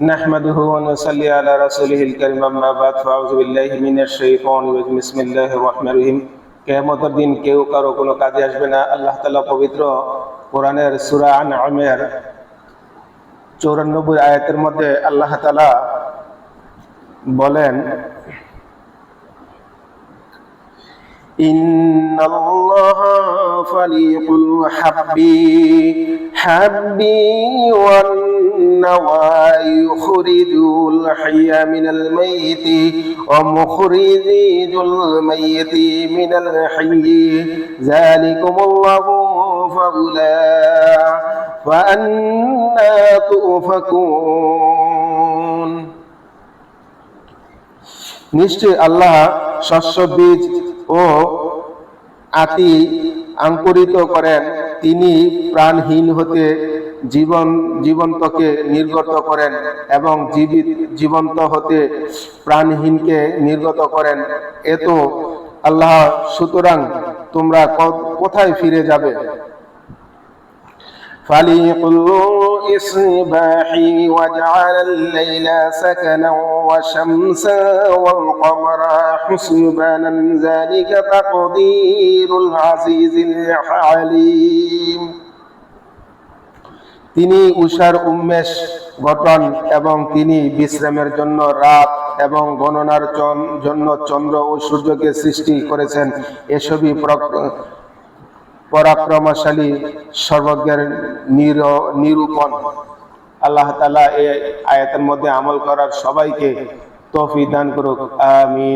نحمده ونصلي على رسوله الكريم أما بعد فأعوذ بالله من الشيطان الرجيم بسم الله الرحمن الرحيم কেয়ামতের দিন কেউ কারো কোনো কাজে আসবে না আল্লাহ তাআলা পবিত্র কোরআনের সূরা আনআমের চৌরানব্বই আয়াতের মধ্যে আল্লাহ তাআলা বলেন إن الله فليق الحب حبي والنوى يخرج الحي من الميت ومخرج الميت من الحي ذلكم الله فأولى فأنا تؤفكون নিশ্চয় আল্লাহ শস্য বীজ ও আতি আঙ্কুরিত করেন তিনি প্রাণহীন হতে জীবন জীবন্তকে নির্গত করেন এবং জীবিত জীবন্ত হতে প্রাণহীনকে নির্গত করেন এত আল্লাহ সুতরাং তোমরা ক- কোথায় ফিরে যাবে فليق الإصباح وجعل الليل سكنا وشمسا والقمر حسبانا ذلك تقدير العزيز العليم তিনি উষার উন্মেষ গঠন এবং তিনি বিশ্রামের জন্য রাত এবং গণনার জন- জন্য চন্দ্র ও সূর্যকে সৃষ্টি করেছেন এসবই প্রক- পরাক্রমশালী সর্বজ্ঞের নির- নিরূপণ আল্লাহ তালা এই আয়াতের মধ্যে আমল করার সবাইকে তফি দান করুক আমিন।